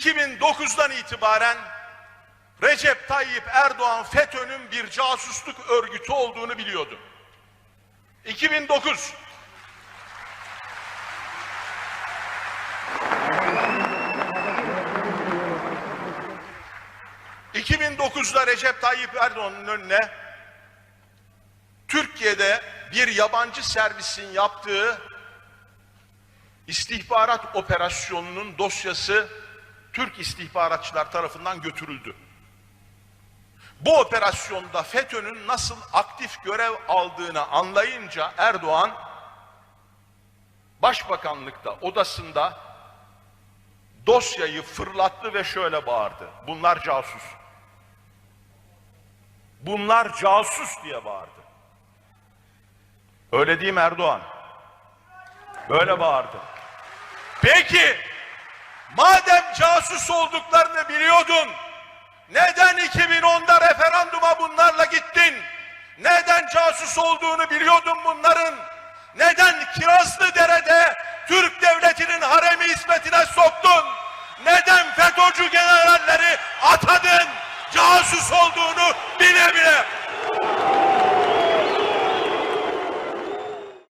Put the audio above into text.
2009'dan itibaren Recep Tayyip Erdoğan FETÖ'nün bir casusluk örgütü olduğunu biliyordu. 2009 2009'da Recep Tayyip Erdoğan'ın önüne Türkiye'de bir yabancı servisin yaptığı istihbarat operasyonunun dosyası Türk istihbaratçılar tarafından götürüldü. Bu operasyonda FETÖ'nün nasıl aktif görev aldığını anlayınca Erdoğan Başbakanlıkta odasında dosyayı fırlattı ve şöyle bağırdı. Bunlar casus. Bunlar casus diye bağırdı. Öyle değil mi Erdoğan? Böyle bağırdı. Peki madem casus olduklarını biliyordun neden 2010'da referanduma bunlarla gittin? Neden casus olduğunu biliyordun bunların? Neden Kirazlıdere'de Türk devletinin haremi hizmetine soktun? Neden FETÖ'cü generalleri atadın? Casus olduğunu bile bile.